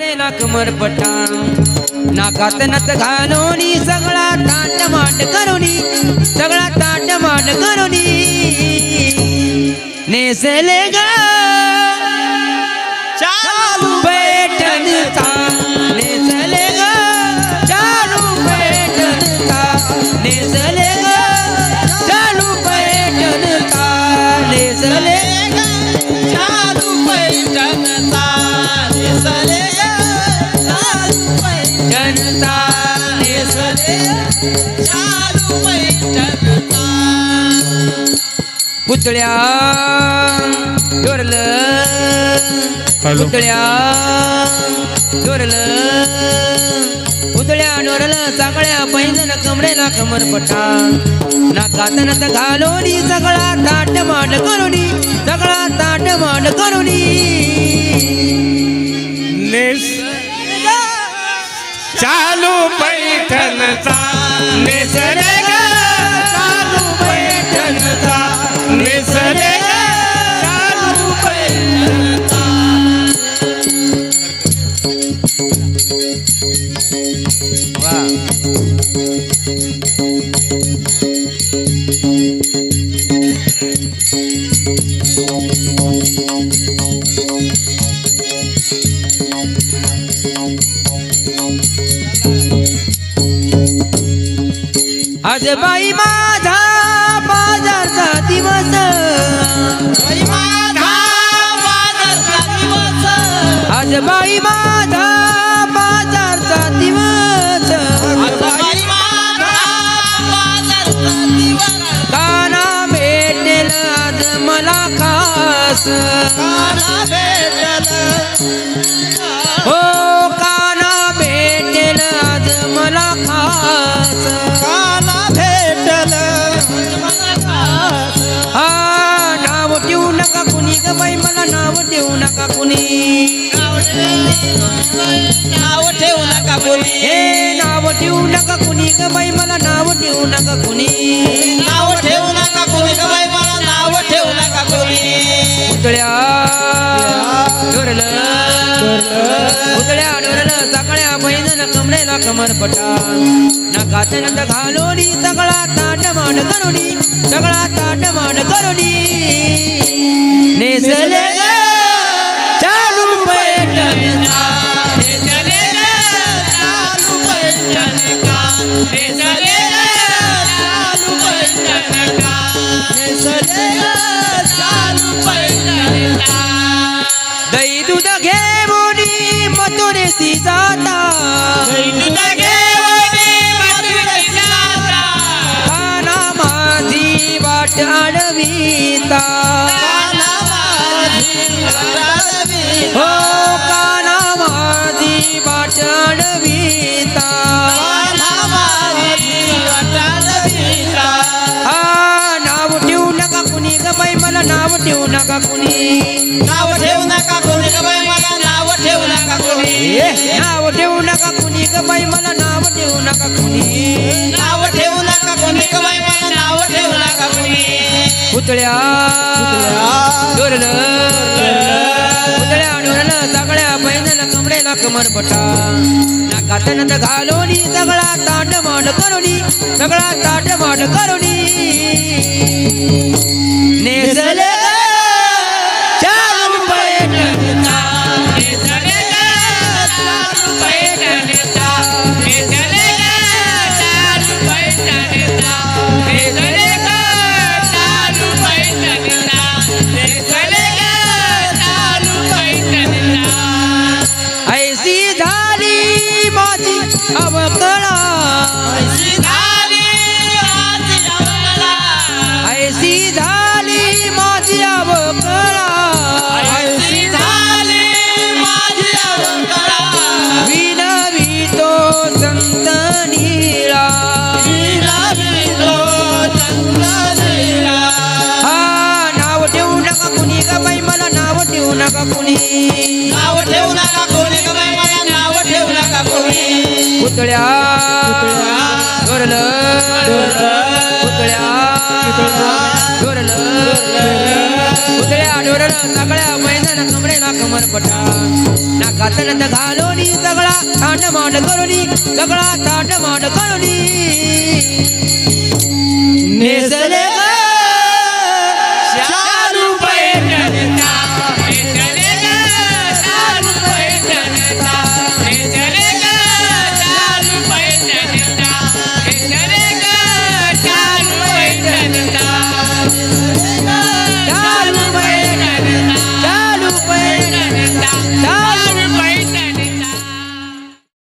कमरेला कमर पटा नाकात नत घालोनी सगळा ताट माट करोनी सगळा ताट माट करोनी. नेसले ग. चालू पैठणचा नेसले ग. चालू पैठणचा नेसले पुतळ्या डोरलं पुतळ्या डोरलं पुतळ्या डोरलं सगळ्या पैंजण कमरेला कमर पटा नाकात नत घालोनी सगळा ताट माट करोनी सगळा ताट माट करोनी. नेस चालू पैठणचा नेसले ग चालू पैठणचा चालू पैठणचा वा. आज बाई माझा बाजारचा दिवस. बाई माझा बाजारचा दिवस. आज बाई माझा बाजारचा दिवस. बाई माझा बाजारचा दिवस. काना भेटेल आज मला खास. ग बाई मला नाव ठेवू नका कुणी. नाव ठेवू नका कोणी. हे नाव ठेवू नका कुणी ग बाई मला नाव ठेवू नका कुणी. नाव ठेवू नका कोणी ग बाई मला नाव ठेवू नका कोणी. पुतळ्या डोरलं. पुतळ्या डोरलं सगळ्या बैजन कमरेला कमर पटा. नाकात नंद घालोनी सगळा ताट मांड करोनी सगळा ताट मांड करोनी नेसले ग चालू पैठणचा नेसले ग चालू पैठणका नेसले चालू पैठणका नेसले चालू पैठणका दही दूध घेऊनी मथुरेसी जाता। काना नाव ठेवू नका कुणी ग बाई मला नाव ठेवू नका कुणी. नाव ठेवू नका कोणी ग बाई मला नाव ठेवू नका कोणी. नाव ठेवू नका कुणी ग बाई मला नाव ठेवू नका कुणी. नाव ठेवू नका कोणी ग बाई मला नाव ठेवू नका कोणी. पुतळ्या डोरलं पुतळ्या डोरलं सगळ्या बैजन कमरेला कमर पटा नाकात नंद घालोनी सगळा ताट मांड करोनी सगळा ताट मांड करोनी नका कुणी. नाव ठेवू नका कोणी मला नाव ठेवू नका कोणी. पुतळ्या पुतळ्या पुतळ्या डोरलं सगळ्या मैदान कमरेला कमर पटा कातनत घालोनी सगळा ताट माट करुनी सगळा माट करुनी. नेस